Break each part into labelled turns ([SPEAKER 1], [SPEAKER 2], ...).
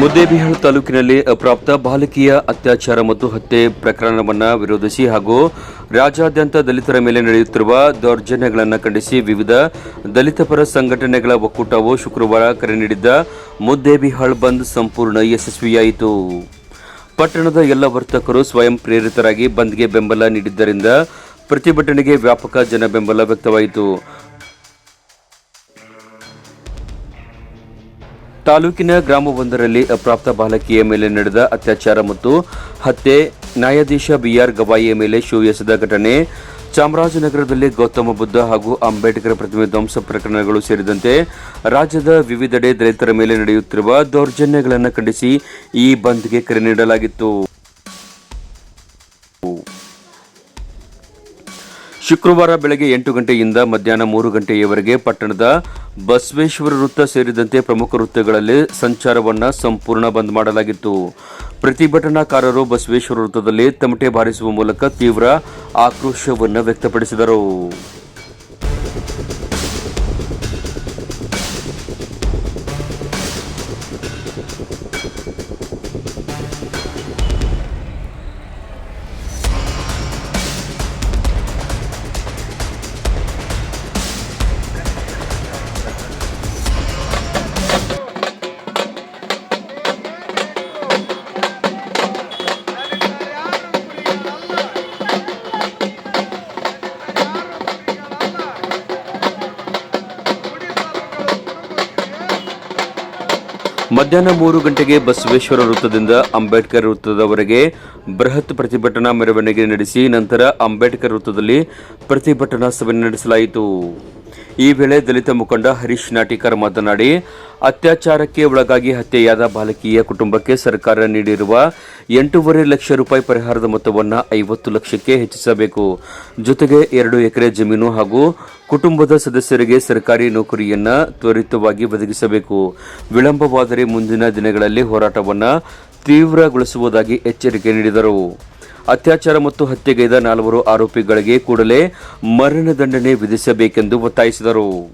[SPEAKER 1] ಮುದ್ದೇಬಿಹಾಳ್ ತಾಲೂಕಿನಲ್ಲಿ ಅಪ್ರಾಪ್ತ ಬಾಲಕಿಯ ಅತ್ಯಾಚಾರ ಮತ್ತು ಹತ್ಯೆ ಪ್ರಕರಣವನ್ನು ವಿರೋಧಿಸಿ ಹಾಗೂ ರಾಜ್ಯಾದ್ಯಂತ ದಲಿತರ ಮೇಲೆ ನಡೆಯುತ್ತಿರುವ ದೌರ್ಜನ್ಯಗಳನ್ನು ಖಂಡಿಸಿ ವಿವಿಧ ದಲಿತ ಪರ ಸಂಘಟನೆಗಳ ಒಕ್ಕೂಟವು ಶುಕ್ರವಾರ ಕರೆ ನೀಡಿದ್ದ ಮುದ್ದೇಬಿಹಾಳ್ ಬಂದ್ ಸಂಪೂರ್ಣ ಯಶಸ್ವಿಯಾಯಿತು. ಪಟ್ಟಣದ ಎಲ್ಲ ವರ್ತಕರು ಸ್ವಯಂ ಪ್ರೇರಿತರಾಗಿ ಬಂದ್ಗೆ ಬೆಂಬಲ ನೀಡಿದ್ದರಿಂದ ಪ್ರತಿಭಟನೆಗೆ ವ್ಯಾಪಕ ಜನ ಬೆಂಬಲ ವ್ಯಕ್ತವಾಯಿತು. ತಾಲೂಕಿನ ಗ್ರಾಮವೊಂದರಲ್ಲಿ ಅಪ್ರಾಪ್ತ ಬಾಲಕಿಯ ಮೇಲೆ ನಡೆದ ಅತ್ಯಾಚಾರ ಮತ್ತು ಹತ್ಯೆ. ನ್ಯಾಯಾಧೀಶ ಬಿಆರ್ ಗವಾಯಿಯ ಮೇಲೆ ಶೂ ಎಸೆದ ಘಟನೆ. ಚಾಮರಾಜನಗರದಲ್ಲಿ ಗೌತಮ ಬುದ್ಧ ಹಾಗೂ ಅಂಬೇಡ್ಕರ್ ಪ್ರತಿಮೆ ಧ್ವಂಸ ಪ್ರಕರಣಗಳು ಸೇರಿದಂತೆ ರಾಜ್ಯದ ವಿವಿಧೆಡೆ ದಲಿತರ ಮೇಲೆ ನಡೆಯುತ್ತಿರುವ ದೌರ್ಜನ್ಯಗಳನ್ನು ಖಂಡಿಸಿ ಈ ಬಂದ್ಗೆ ಕರೆ ನೀಡಲಾಗಿತ್ತು. ಶುಕ್ರವಾರ ಬೆಳಗ್ಗೆ ಎಂಟು ಗಂಟೆಯಿಂದ ಮಧ್ಯಾಹ್ನ ಮೂರು ಗಂಟೆಯವರೆಗೆ ಪಟ್ಟಣದ ಬಸವೇಶ್ವರ ವೃತ್ತ ಸೇರಿದಂತೆ ಪ್ರಮುಖ ವೃತ್ತಗಳಲ್ಲಿ ಸಂಚಾರವನ್ನು ಸಂಪೂರ್ಣ ಬಂದ್ ಮಾಡಲಾಗಿತ್ತು. ಪ್ರತಿಭಟನಾಕಾರರು ಬಸವೇಶ್ವರ ವೃತ್ತದಲ್ಲಿ ತಮಟೆ ಬಾರಿಸುವ ಮೂಲಕ ತೀವ್ರ ಆಕ್ರೋಶವನ್ನು ವ್ಯಕ್ತಪಡಿಸಿದರು. ಮಧ್ಯಾಹ್ನ ಮೂರು ಗಂಟೆಗೆ ಬಸವೇಶ್ವರ ವೃತ್ತದಿಂದ ಅಂಬೇಡ್ಕರ್ ವೃತ್ತದವರೆಗೆ ಬೃಹತ್ ಪ್ರತಿಭಟನಾ ಮೆರವಣಿಗೆ ನಡೆಸಿ ನಂತರ ಅಂಬೇಡ್ಕರ್ ವೃತ್ತದಲ್ಲಿ ಪ್ರತಿಭಟನಾ ಸಭೆ ನಡೆಸಲಾಯಿತು. ಈ ವೇಳೆ ದಲಿತ ಮುಖಂಡ ಹರೀಶ್ ನಾಟಿಕರ್ ಮಾತನಾಡಿ ಅತ್ಯಾಚಾರಕ್ಕೆ ಒಳಗಾಗಿ ಹತ್ಯೆಯಾದ ಬಾಲಕಿಯ ಕುಟುಂಬಕ್ಕೆ ಸರ್ಕಾರ ನೀಡಿರುವ ಎಂಟೂವರೆ ಲಕ್ಷ ರೂಪಾಯಿ ಪರಿಹಾರದ ಮೊತ್ತವನ್ನು ಐವತ್ತು ಲಕ್ಷಕ್ಕೆ ಹೆಚ್ಚಿಸಬೇಕು. ಜೊತೆಗೆ ಎರಡು ಎಕರೆ ಜಮೀನು ಹಾಗೂ ಕುಟುಂಬದ ಸದಸ್ಯರಿಗೆ ಸರ್ಕಾರಿ ನೌಕರಿಯನ್ನು ತ್ವರಿತವಾಗಿ ಒದಗಿಸಬೇಕು. ವಿಳಂಬವಾದರೆ ಮುಂದಿನ ದಿನಗಳಲ್ಲಿ ಹೋರಾಟವನ್ನು ತೀವ್ರಗೊಳಿಸುವುದಾಗಿ ಎಚ್ಚರಿಕೆ ನೀಡಿದರು. ಅತ್ಯಾಚಾರ ಮತ್ತು ಹತ್ಯೆಗೈದ ನಾಲ್ವರು ಆರೋಪಿಗಳಿಗೆ ಕೂಡಲೇ ಮರಣದಂಡನೆ ವಿಧಿಸಬೇಕೆಂದು ಒತ್ತಾಯಿಸಿದರು.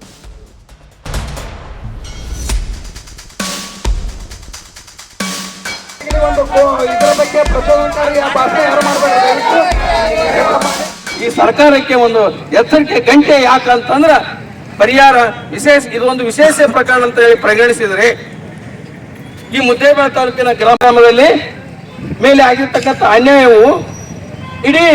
[SPEAKER 2] ಇದರ ಬಗ್ಗೆ ಈ ಸರ್ಕಾರಕ್ಕೆ ಒಂದು ಎಚ್ಚರಿಕೆ ಗಂಟೆ ಯಾಕಂತಂದ್ರೆ ಪರಿಹಾರ ವಿಶೇಷ ಇದು ಒಂದು ವಿಶೇಷ ಪ್ರಕರಣ ಅಂತ ಹೇಳಿ ಪರಿಗಣಿಸಿದರೆ ಈ ಮುದ್ದೇಬೇಳ ತಾಲೂಕಿನ ಗ್ರಾಮದಲ್ಲಿ ಮೇಲೆ ಆಗಿರ್ತಕ್ಕಂಥ ಅನ್ಯಾಯವು ಇಡೀ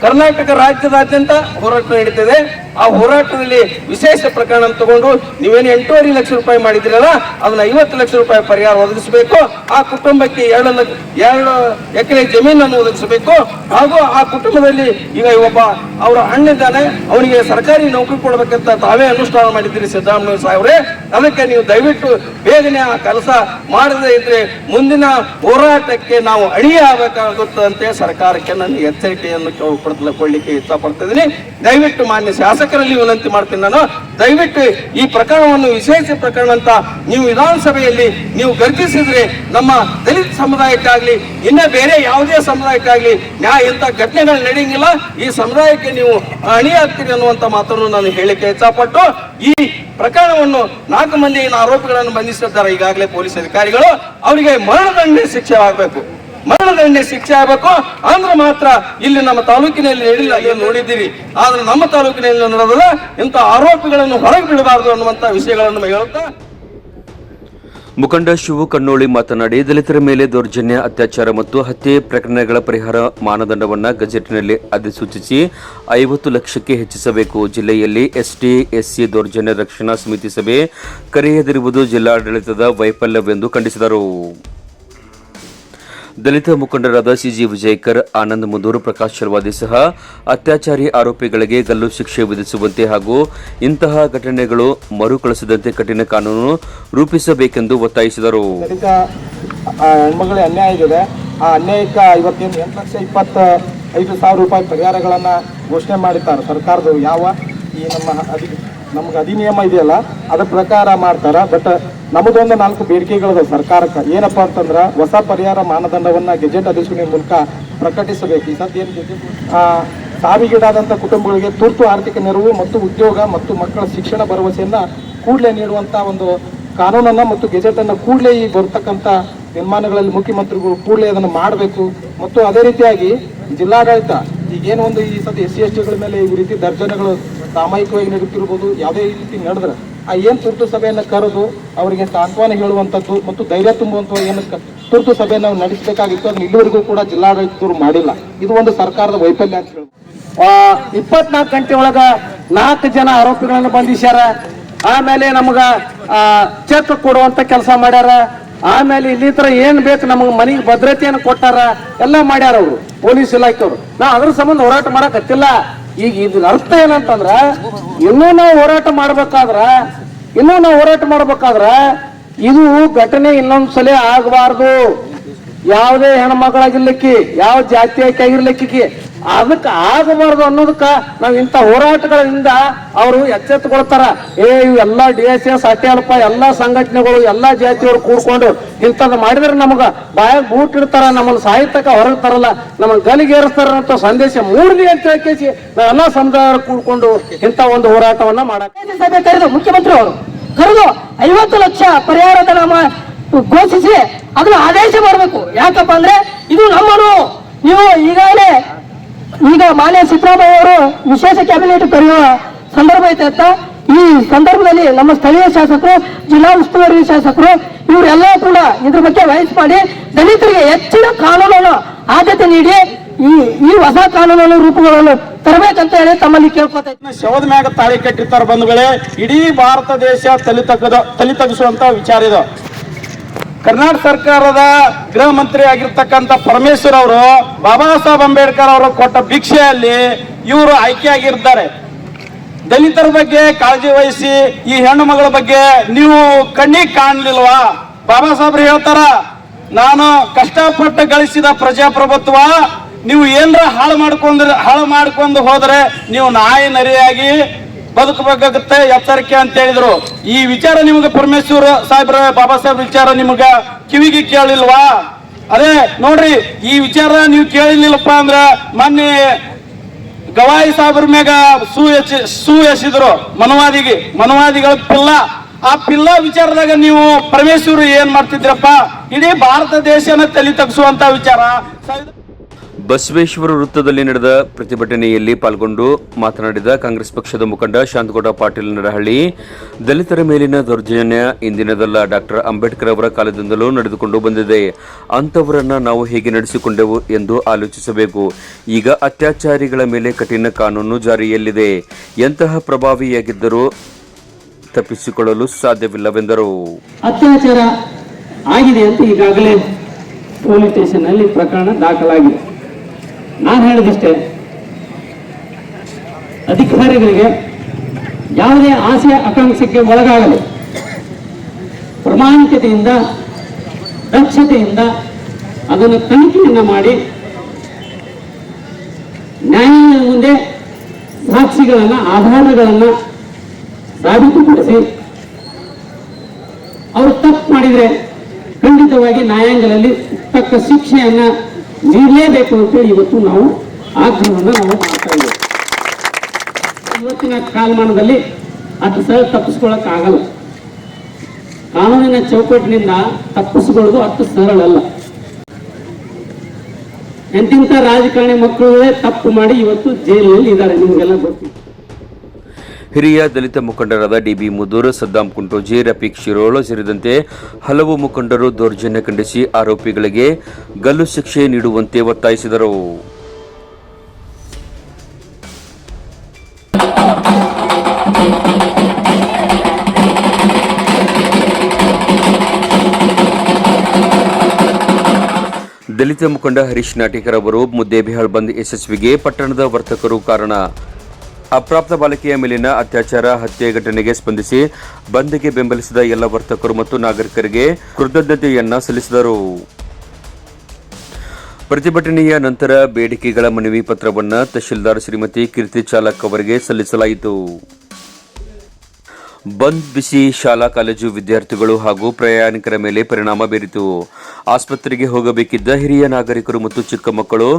[SPEAKER 2] ಕರ್ನಾಟಕ ರಾಜ್ಯದಾದ್ಯಂತ ಹೋರಾಟ ನಡೀತಿದೆ. ಆ ಹೋರಾಟದಲ್ಲಿ ವಿಶೇಷ ಪ್ರಕರಣ ತಗೊಂಡು ನೀವೇನು ಎಂಟೂವರೆ ಲಕ್ಷ ರೂಪಾಯಿ ಮಾಡಿದಿರಲ್ಲ ಅದನ್ನ ಐವತ್ತು ಲಕ್ಷ ರೂಪಾಯಿ ಪರಿಹಾರ ಒದಗಿಸಬೇಕು, ಆ ಕುಟುಂಬಕ್ಕೆ ಎರಡು ಲಕ್ಷ, ಎರಡು ಎಕರೆ ಜಮೀನನ್ನು ಒದಗಿಸಬೇಕು, ಹಾಗೂ ಆ ಕುಟುಂಬದಲ್ಲಿ ಈಗ ಒಬ್ಬ ಅವರ ಅಣ್ಣಿದ್ದಾನೆ ಅವನಿಗೆ ಸರ್ಕಾರಿ ನೌಕರಿ ಕೊಡಬೇಕಂತ ತಾವೇ ಅನುಷ್ಠಾನ ಮಾಡಿದ್ದೀರಿ ಸಿದ್ದರಾಮಯ್ಯ ಸಾಹೇಬ್ರೆ. ಅದಕ್ಕೆ ನೀವು ದಯವಿಟ್ಟು ಬೇಗನೆ ಆ ಕೆಲಸ ಮಾಡದೇ ಇದ್ರೆ ಮುಂದಿನ ಹೋರಾಟಕ್ಕೆ ನಾವು ಅಣಿಯ ಆಗಬೇಕಾಗುತ್ತಂತೆ ಸರ್ಕಾರಕ್ಕೆ ನನ್ನ ಎಚ್ಚರಿಕೆಯನ್ನು ಕೊಡಲಿಕ್ಕೆ ಕೊಡ್ಲ- ಕೊಡ್ಲಿಕ್ಕೆ ಇಷ್ಟಪಡ್ತಿದ್ದೀನಿ ದಯವಿಟ್ಟು ಮಾನ್ಯ ಶಾಸಕರಲ್ಲಿ ವಿನಂತಿ ಮಾಡ್ತೀನಿ ನಾನು. ದಯವಿಟ್ಟು ಈ ಪ್ರಕರಣವನ್ನು ವಿಶೇಷ ಪ್ರಕರಣ ಅಂತ ನೀವು ವಿಧಾನಸಭೆಯಲ್ಲಿ ನೀವು ಗರ್ಜಿಸಿದ್ರೆ ನಮ್ಮ ದಲಿತ ಸಮುದಾಯಕ್ಕಾಗಲಿ ಇನ್ನ ಬೇರೆ ಯಾವುದೇ ಸಮುದಾಯಕ್ಕಾಗಲಿ ನ್ಯಾಯ ಇಂಥ ಘಟನೆಗಳು ನಡೆಯಂಗಿಲ್ಲ. ಈ ಸಮುದಾಯಕ್ಕೆ ನೀವು ಅಣಿಯಾಗ್ತೀರಿ ಅನ್ನುವಂತ ಮಾತನ್ನು ನಾನು ಹೇಳಿಕೆ ಇಷ್ಟಪಟ್ಟು ಈ ಪ್ರಕರಣವನ್ನು ನಾಲ್ಕು ಮಂದಿ ಆರೋಪಿಗಳನ್ನು ಬಂಧಿಸಿದ್ದಾರೆ ಈಗಾಗಲೇ ಪೊಲೀಸ್ ಅಧಿಕಾರಿಗಳು. ಅವರಿಗೆ ಮರಣದಂಡನೆ ಶಿಕ್ಷೆ ಆಗಬೇಕು. ಮರಣದಂಡ ಶಿಕ್ಷೆ ಆಗಬೇಕು. ಅಂದ್ರೆ ಮಾತ್ರ ಇಲ್ಲಿ ನಮ್ಮ ತಾಲೂಕಿನಲ್ಲಿ ಹೇಳಿಲ್ಲ ಏನು ನೋಡಿದ್ದೀವಿ ಆದ್ರೆ ನಮ್ಮ ತಾಲೂಕಿನಲ್ಲಿ ನಡೆದಲ್ಲ, ಇಂಥ ಆರೋಪಿಗಳನ್ನು ಹೊರಗೆ ಬಿಡಬಾರದು ಅನ್ನುವಂತ ವಿಷಯಗಳನ್ನು ಹೇಳುತ್ತಾ?
[SPEAKER 1] ಮುಖಂಡ ಶಿವು ಕಣ್ಣೋಳಿ ಮಾತನಾಡಿ, ದಲಿತರ ಮೇಲೆ ದೌರ್ಜನ್ಯ, ಅತ್ಯಾಚಾರ ಮತ್ತು ಹತ್ಯೆ ಪ್ರಕರಣಗಳ ಪರಿಹಾರ ಮಾನದಂಡವನ್ನು ಗಜೆಟ್ನಲ್ಲಿ ಅಧಿಸೂಚಿಸಿ ಐವತ್ತು ಲಕ್ಷಕ್ಕೆ ಹೆಚ್ಚಿಸಬೇಕು. ಜಿಲ್ಲೆಯಲ್ಲಿ ಎಸ್ಟಿ, ಎಸ್ಸಿ ದೌರ್ಜನ್ಯ ರಕ್ಷಣಾ ಸಮಿತಿ ಸಭೆ ಕರೆಯದಿರುವುದು ಜಿಲ್ಲಾಡಳಿತದ ವೈಫಲ್ಯವೆಂದು ಖಂಡಿಸಿದರು. ದಲಿತ ಮುಖಂಡರಾದ ಸಿಜಿ ವಿಜಯಕರ್, ಆನಂದ್ ಮುಂದೂರು, ಪ್ರಕಾಶ್ ಶರ್ವಾದಿ ಸಹ ಅತ್ಯಾಚಾರಿ ಆರೋಪಿಗಳಿಗೆ ಗಲ್ಲು ಶಿಕ್ಷೆ ವಿಧಿಸುವಂತೆ ಹಾಗೂ ಇಂತಹ ಘಟನೆಗಳು ಮರುಕಳಿಸದಂತೆ ಕಠಿಣ ಕಾನೂನು ರೂಪಿಸಬೇಕೆಂದು ಒತ್ತಾಯಿಸಿದರು.
[SPEAKER 3] ಅನ್ಯಾಯ ಆ ಅನ್ಯಾಯಕ್ಕೆ ಇವತ್ತೇನು ಎಂಟು ಲಕ್ಷ ಇಪ್ಪತ್ತ ಐದು ಸಾವಿರ ರೂಪಾಯಿ ಪರಿಹಾರಗಳನ್ನು ಘೋಷಣೆ ಮಾಡಿದ್ದಾರೆ. ಸರ್ಕಾರದ ಯಾವ ಈ ನಮ್ಮ ನಮ್ಗೆ ಅಧಿನಿಯಮ ಇದೆಯಲ್ಲ, ಅದ್ರ ಪ್ರಕಾರ ಮಾಡ್ತಾರೆ. ಬಟ್ ನಮ್ಮದೊಂದು ನಾಲ್ಕು ಬೇಡಿಕೆಗಳಿದೆ ಸರ್ಕಾರಕ್ಕೆ. ಏನಪ್ಪಾ ಅಂತಂದ್ರೆ ಹೊಸ ಪರಿಹಾರ ಮಾನದಂಡವನ್ನು ಗೆಜೆಟ್ ಅಧಿಸೂಚನೆ ಮೂಲಕ ಪ್ರಕಟಿಸಬೇಕು. ಈ ಸದ್ಯ ಸಾವಿಗೀಡಾದಂಥ ಕುಟುಂಬಗಳಿಗೆ ತುರ್ತು ಆರ್ಥಿಕ ನೆರವು ಮತ್ತು ಉದ್ಯೋಗ ಮತ್ತು ಮಕ್ಕಳ ಶಿಕ್ಷಣ ಭರವಸೆಯನ್ನು ಕೂಡಲೇ ನೀಡುವಂಥ ಒಂದು ಕಾನೂನನ್ನು ಮತ್ತು ಗೆಜೆಟನ್ನು ಕೂಡಲೇ ಈ ಬರ್ತಕ್ಕಂಥ ನಿರ್ಮಾಣಗಳಲ್ಲಿ ಮುಖ್ಯಮಂತ್ರಿಗಳು ಕೂಡಲೇ ಅದನ್ನು ಮಾಡಬೇಕು. ಮತ್ತು ಅದೇ ರೀತಿಯಾಗಿ ಜಿಲ್ಲಾಡಳಿತ, ಈಗೇನು ಒಂದು ಈ ಸತಿ ಎಸ್ ಸಿ ಎಸ್ ಟಿಗಳ ಮೇಲೆ ಈ ರೀತಿ ದರ್ಜನೆಗಳು ಸಾಮಯಿಕವಾಗಿ ನಡೀತಿರ್ಬೋದು ಯಾವುದೇ ರೀತಿ ನಡೆದ್ರೆ ಆ ಏನು ತುರ್ತು ಸಭೆಯನ್ನು ಕರೆದು ಅವರಿಗೆ ಸಾಂತ್ವನ ಹೇಳುವಂಥದ್ದು ಮತ್ತು ಧೈರ್ಯ ತುಂಬುವಂಥ ಏನು ತುರ್ತು ಸಭೆಯನ್ನು ನಡೆಸಬೇಕಾಗಿತ್ತು, ಅದನ್ನ ಇಲ್ಲಿವರೆಗೂ ಕೂಡ ಜಿಲ್ಲಾಡಳಿತದವರು ಮಾಡಿಲ್ಲ. ಇದು ಒಂದು ಸರ್ಕಾರದ ವೈಫಲ್ಯ ಅಂತ ಹೇಳ್ಬೋದು.
[SPEAKER 4] ಇಪ್ಪತ್ನಾಲ್ಕು ಗಂಟೆ ಒಳಗ ನಾಲ್ಕು ಜನ ಆರೋಪಿಗಳನ್ನು ಬಂಧಿಸ್ಯಾರ. ಆಮೇಲೆ ನಮಗ ಚೆಕ್ ಕೊಡುವಂತ ಕೆಲಸ ಮಾಡ್ಯಾರ. ಆಮೇಲೆ ಇಲ್ಲಿ ತರ ಏನ್ ಬೇಕು ನಮಗ್ ಮನೆಗೆ ಭದ್ರತೆಯನ್ನು ಕೊಟ್ಟಾರ, ಎಲ್ಲ ಮಾಡ್ಯಾರ ಅವರು, ಪೊಲೀಸ್ ಇಲಾಖೆಯವರು. ನಾ ಅದ್ರ ಸಂಬಂಧ ಹೋರಾಟ ಮಾಡಕತ್ತಿಲ್ಲ ಈಗ ಇದ್ರ ಅರ್ಥ ಏನಂತಂದ್ರ, ಇನ್ನೂ ನಾವು ಹೋರಾಟ ಮಾಡ್ಬೇಕಾದ್ರ, ಇನ್ನೂ ನಾವು ಹೋರಾಟ ಮಾಡ್ಬೇಕಾದ್ರ, ಇದು ಘಟನೆ ಇನ್ನೊಂದ್ಸಲ ಆಗಬಾರ್ದು. ಯಾವುದೇ ಹೆಣ್ಮಗಳಾಗಿರ್ಲಿಕ್ಕೆ, ಯಾವ ಜಾತಿ ಆಯ್ಕೆ ಆಗಿರ್ಲಿಕ್ಕೆ ಅದಕ್ಕೆ ಆಗಬಾರ್ದು ಅನ್ನೋದಕ್ಕ ನಾವು ಇಂಥ ಹೋರಾಟಗಳಿಂದ ಅವರು ಎಚ್ಚೆತ್ತುಕೊಳ್ತಾರ. ಏ ಇವೆಲ್ಲ ಡಿ ಎಸ್ ಎಸ್ ಅಟ್ಯಾಲ್ಪ ಎಲ್ಲಾ ಸಂಘಟನೆಗಳು, ಎಲ್ಲಾ ಜಾತಿಯವರು ಕೂಡ್ಕೊಂಡು ಇಂಥದ್ದು ಮಾಡಿದ್ರೆ ನಮಗೆ ಬಾಯಾಗ ಬೂಟ್ ಇಡ್ತಾರ, ನಮ್ಮನ್ನ ಸಾಹಿತ್ಯಕ ಹೊರಗೆ ತರಲ್ಲ, ನಮ್ಮನ್ನ ಗಲಿಗೇರಿಸ್ತಾರ ಅಂತ ಸಂದೇಶ ಮೂಡಲಿ ಅಂತ ಹೇಳಿ ನಾವೆಲ್ಲ ಸಮುದಾಯ ಕೂಡ್ಕೊಂಡು ಇಂಥ ಒಂದು ಹೋರಾಟವನ್ನ ಮಾಡಕ್
[SPEAKER 5] ಸಭೆ ಕರೆದು ಮುಖ್ಯಮಂತ್ರಿ ಅವರು ಕರೆದು ಐವತ್ತು ಲಕ್ಷ ಪರಿಹಾರ ಧನ ಘೋಷಿಸಿ ಅದನ್ನ ಆದೇಶ ಮಾಡಬೇಕು. ಯಾಕಪ್ಪ ಅಂದ್ರೆ ಇದು ನಮ್ಮನು ನೀವು ಈಗಾಗಲೇ ಈಗ ಮಾನ್ಯ ಸಿದ್ದರಾಮಯ್ಯ ಅವರು ವಿಶೇಷ ಕ್ಯಾಬಿನೆಟ್ ಕರೆಯುವ ಸಂದರ್ಭ ಐತೆ ಅಂತ ಈ ಸಂದರ್ಭದಲ್ಲಿ ನಮ್ಮ ಸ್ಥಳೀಯ ಶಾಸಕರು, ಜಿಲ್ಲಾ ಉಸ್ತುವಾರಿ ಶಾಸಕರು ಇವರೆಲ್ಲ ಕೂಡ ಇದ್ರ ಬಗ್ಗೆ ವಹಿಸಿ ಮಾಡಿ ದಲಿತರಿಗೆ ಹೆಚ್ಚಿನ ಕಾನೂನನ್ನು ಆದ್ಯತೆ ನೀಡಿ ಈ ಈ ಹೊಸ ಕಾನೂನನ್ನು, ರೂಪುಗಳನ್ನು ತರಬೇಕಂತ ಹೇಳಿ ತಮ್ಮಲ್ಲಿ ಕೇಳ್ಕೊತಾ.
[SPEAKER 3] ಶವದ ಮ್ಯಾಗ ತಾಳಿ ಕಟ್ಟಿರ್ತಾರ ಬಂಧುಗಳೇ, ಇಡೀ ಭಾರತ ದೇಶ ತಲೆ ತಗ್ಗದ, ತಲೆ ತಗ್ಗಿಸುವಂತ ವಿಚಾರ ಇದು ಕರ್ನಾಟಕ ಸರ್ಕಾರದ ಗೃಹ ಮಂತ್ರಿ ಆಗಿರ್ತಕ್ಕಂಥ ಪರಮೇಶ್ವರ್ ಅವರು ಬಾಬಾ ಸಾಹೇಬ್ ಅಂಬೇಡ್ಕರ್ ಅವರು ಕೊಟ್ಟ ಭಿಕ್ಷೆಯಲ್ಲಿ ಇವರು ಆಯ್ಕೆಯಾಗಿರ್ತಾರೆ ದಲಿತರ ಬಗ್ಗೆ ಕಾಳಜಿ ವಹಿಸಿ ಈ ಹೆಣ್ಣು ಮಗಳ ಬಗ್ಗೆ ನೀವು ಕಣ್ಣಿಗೆ ಕಾಣ್ಲಿಲ್ವಾ? ಬಾಬಾ ಸಾಹೇಬ್ರು ಹೇಳ್ತಾರ, ನಾನು ಕಷ್ಟಪಟ್ಟು ಗಳಿಸಿದ ಪ್ರಜಾಪ್ರಭುತ್ವ, ನೀವು ಏನರ ಹಾಳು ಮಾಡ್ಕೊಂಡ್ರೆ, ಹಾಳು ಮಾಡ್ಕೊಂಡು ಹೋದ್ರೆ ನೀವು ನಾಯಿ ನರಿಯಾಗಿ ಬದುಕಬೇಕಾಗುತ್ತೆ ಎಚ್ಚರಿಕೆ ಅಂತ ಹೇಳಿದ್ರು. ಈ ವಿಚಾರ ನಿಮ್ಗೆ ಪರಮೇಶ್ವರ ಸಾಹೇಬ್ರ, ಬಾಬಾ ಸಾಹೇಬ್ ವಿಚಾರ ನಿಮ್ಗ ಕಿವಿಗೆ ಕೇಳಿಲ್ವಾ? ಅದೇ, ನೋಡ್ರಿ, ಈ ವಿಚಾರ ನೀವು ಕೇಳಿಲ್ಲಪ್ಪ ಅಂದ್ರ ಮೊನ್ನೆ ಗವಾಯಿ ಸಾಹೇಬ್ರ ಮ್ಯಾಗ ಸೂ ಎಚ್, ಸೂ ಎಸಿದ್ರು ಮನವಾದಿಗೆ, ಮನವಾದಿಗಳ ಪಿಲ್ಲ. ಆ ಪಿಲ್ಲ ವಿಚಾರದಾಗ ನೀವು ಪರಮೇಶ್ವರ್ ಏನ್ ಮಾಡ್ತಿದ್ರಪ್ಪ? ಇಡೀ ಭಾರತ ದೇಶನ ತಲೆ ತಗ್ಸುವಂತ ವಿಚಾರ.
[SPEAKER 1] ಬಸವೇಶ್ವರ ವೃತ್ತದಲ್ಲಿ ನಡೆದ ಪ್ರತಿಭಟನೆಯಲ್ಲಿ ಪಾಲ್ಗೊಂಡು ಮಾತನಾಡಿದ ಕಾಂಗ್ರೆಸ್ ಪಕ್ಷದ ಮುಖಂಡ ಶಾಂತಗೌಡ ಪಾಟೀಲ್ ನರಹಳ್ಳಿ, ದಲಿತರ ಮೇಲಿನ ದೌರ್ಜನ್ಯ ಇಂದಿನದಲ್ಲ ಡಾಕ್ಟರ್ ಅಂಬೇಡ್ಕರ್ ಅವರ ಕಾಲದಿಂದಲೂ ನಡೆದುಕೊಂಡು ಬಂದಿದೆ. ಅಂಥವರನ್ನ ನಾವು ಹೇಗೆ ನಡೆಸಿಕೊಂಡೆವು ಎಂದು ಆಲೋಚಿಸಬೇಕು. ಈಗ ಅತ್ಯಾಚಾರಿಗಳ ಮೇಲೆ ಕಠಿಣ ಕಾನೂನು ಜಾರಿಯಲ್ಲಿದೆ. ಎಂತಹ ಪ್ರಭಾವಿಯಾಗಿದ್ದರೂ ತಪ್ಪಿಸಿಕೊಳ್ಳಲು ಸಾಧ್ಯವಿಲ್ಲವೆಂದರು.
[SPEAKER 6] ಅತ್ಯಾಚಾರ ಆಗಿದೆ ಅಂತ ಈಗಾಗಲೇ ಪೊಲೀಸ್ ಸ್ಟೇಷನ್ನಲ್ಲಿ ಪ್ರಕರಣ ದಾಖಲಾಗಿದೆ. ನಾನು ಹೇಳಿದಷ್ಟೇ, ಅಧಿಕಾರಿಗಳಿಗೆ ಯಾವುದೇ ಆಸೆ ಆಕಾಂಕ್ಷೆಗೆ ಒಳಗಾಗಲು, ಪ್ರಾಮಾಣಿಕತೆಯಿಂದ, ದಕ್ಷತೆಯಿಂದ ಅದನ್ನು ತನಿಖೆಯನ್ನು ಮಾಡಿ ನ್ಯಾಯಾಲಯದ ಮುಂದೆ ಸಾಕ್ಷಿಗಳನ್ನು, ಆಧಾರಗಳನ್ನು ಸಾಬೀತುಪಡಿಸಿ ಅವರು ತಪ್ಪು ಮಾಡಿದ್ರೆ ಖಂಡಿತವಾಗಿ ನ್ಯಾಯಾಂಗದಲ್ಲಿ ತಕ್ಕ ಶಿಕ್ಷೆಯನ್ನ ನೀಡಲೇಬೇಕು ಅಂತೇಳಿ ಇವತ್ತು ನಾವು ಆಗ್ರಹವನ್ನು ನಾವು ಮಾಡ್ತಾ ಇದ್ದೇವೆ. ಇವತ್ತಿನ ಕಾಲಮಾನದಲ್ಲಿ ಅದು ಸಹ ತಪ್ಪಿಸ್ಕೊಳಕ್ಕಾಗಲ್ಲ. ಕಾನೂನಿನ ಚೌಕಟ್ಟಿನಿಂದ ತಪ್ಪಿಸ್ಕೊಳ್ಳೋದು ಅಷ್ಟು ಸರಳ ಅಲ್ಲ. ಎಂತಿಂತ ರಾಜಕಾರಣಿ ಮಕ್ಕಳುಗಳೇ ತಪ್ಪು ಮಾಡಿ ಇವತ್ತು ಜೈಲಿನಲ್ಲಿ ಇದ್ದಾರೆ, ನಿಮಗೆಲ್ಲ ಗೊತ್ತಿದೆ
[SPEAKER 1] ಹಿರಿಯ ದಲಿತ ಮುಖಂಡರಾದ ಡಿಬಿ ಮುದೂರ್ ಸದ್ದಾಂ ಕುಂಟೋಜಿ ರಫೀಕ್ ಶಿರೋಳ ಸೇರಿದಂತೆ ಹಲವು ಮುಖಂಡರು ದೌರ್ಜನ್ಯ ಖಂಡಿಸಿ ಆರೋಪಿಗಳಿಗೆ ಗಲ್ಲು ಶಿಕ್ಷೆ ನೀಡುವಂತೆ ಒತ್ತಾಯಿಸಿದರು. ದಲಿತ ಮುಖಂಡ ಹರೀಶ್ ನಾಟಿಕರ್ ಅವರು ಮುದ್ದೇಬಿಹಾಳ್ ಬಂದ್ ಯಶಸ್ವಿಗೆ ಪಟ್ಟಣದ ವರ್ತಕರು ಕಾರಣ. ಅಪ್ರಾಪ್ತ ಬಾಲಕಿಯ ಮೇಲಿನ ಅತ್ಯಾಚಾರ, ಹತ್ಯೆ ಘಟನೆಗೆ ಸ್ಪಂದಿಸಿ ಬಂದ್ಗೆ ಬೆಂಬಲಿಸಿದ ಎಲ್ಲ ವರ್ತಕರು ಮತ್ತು ನಾಗರಿಕರಿಗೆ ಕೃತಜ್ಞತೆಯನ್ನ ಸಲ್ಲಿಸಿದರು. ಪ್ರತಿಭಟನೆಯ ನಂತರ ಬೇಡಿಕೆಗಳ ಮನವಿ ಪತ್ರವನ್ನು ತಹಶೀಲ್ದಾರ್ ಶ್ರೀಮತಿ ಕೀರ್ತಿ ಚಾಲಕ್ ಅವರಿಗೆ ಸಲ್ಲಿಸಲಾಯಿತು. ಬಂದ್ ಬಿಸಿ ಶಾಲಾ, ಕಾಲೇಜು ವಿದ್ಯಾರ್ಥಿಗಳು ಹಾಗೂ ಪ್ರಯಾಣಿಕರ ಮೇಲೆ ಪರಿಣಾಮ ಬೀರಿತು. ಆಸ್ಪತ್ರೆಗೆ ಹೋಗಬೇಕಿದ್ದ ಹಿರಿಯ ನಾಗರಿಕರು ಮತ್ತು ಚಿಕ್ಕ ಮಕ್ಕಳು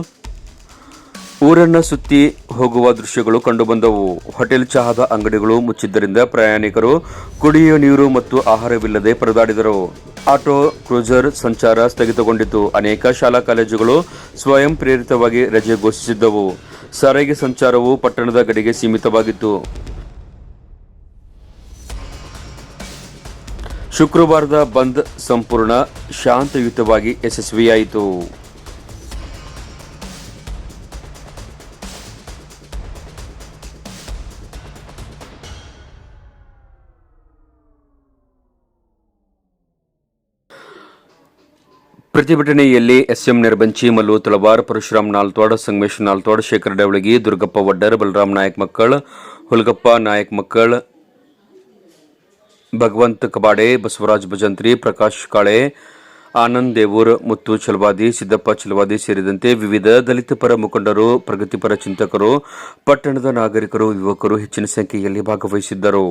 [SPEAKER 1] ಊರನ್ನ ಸುತ್ತಿ ಹೋಗುವ ದೃಶ್ಯಗಳು ಕಂಡುಬಂದವು. ಹೋಟೆಲ್ ಚಹಾದ ಅಂಗಡಿಗಳು ಮುಚ್ಚಿದ್ದರಿಂದ ಪ್ರಯಾಣಿಕರು ಕುಡಿಯುವ ನೀರು ಮತ್ತು ಆಹಾರವಿಲ್ಲದೆ ಪರದಾಡಿದರು. ಆಟೋ ಕ್ರೂಸರ್ ಸಂಚಾರ ಸ್ಥಗಿತಗೊಂಡಿತು. ಅನೇಕ ಶಾಲಾ ಕಾಲೇಜುಗಳು ಸ್ವಯಂ ಪ್ರೇರಿತವಾಗಿ ರಜೆ ಘೋಷಿಸಿದ್ದವು. ಸಾರಿಗೆ ಸಂಚಾರವು ಪಟ್ಟಣದ ಗಡಿಗೆ ಸೀಮಿತವಾಗಿತ್ತು. ಶುಕ್ರವಾರದ ಬಂದ್ ಸಂಪೂರ್ಣ ಶಾಂತಯುತವಾಗಿ ಯಶಸ್ವಿಯಾಯಿತು. ಪ್ರತಿಭಟನೆಯಲ್ಲಿ ಎಸ್ಎಂ ನಿರ್ಬಂಚಿ ಮಲ್ಲು ತಳವಾರ್, ಪರಶುರಾಮ್ ನಾಲ್ತೋಡ್ ಸಂಗಮೇಶ್ ನಾಲ್ತೋಡ್ ಶೇಖರ್ ಡವಳಗಿ, ದುರ್ಗಪ್ಪ ವಡ್ಡರ್, ಬಲರಾಮ್ ನಾಯಕ್ ಮಕ್ಕಳ್, ಹುಲ್ಗಪ್ಪ ನಾಯಕ್ ಮಕ್ಕಳ್, ಭಗವಂತ ಕಬಾಡೆ, ಬಸವರಾಜ್ ಭಜಂತ್ರಿ, ಪ್ರಕಾಶ್ ಕಾಳೆ, ಆನಂದ್ ದೇವೂರ್, ಮುತ್ತು ಚಲವಾದಿ, ಸಿದ್ದಪ್ಪ ಚಲವಾದಿ ಸೇರಿದಂತೆ ವಿವಿಧ ದಲಿತ ಪರ ಮುಖಂಡರು, ಪ್ರಗತಿಪರ ಚಿಂತಕರು, ಪಟ್ಟಣದ ನಾಗರಿಕರು, ಯುವಕರು ಹೆಚ್ಚಿನ ಸಂಖ್ಯೆಯಲ್ಲಿ ಭಾಗವಹಿಸಿದ್ದರು.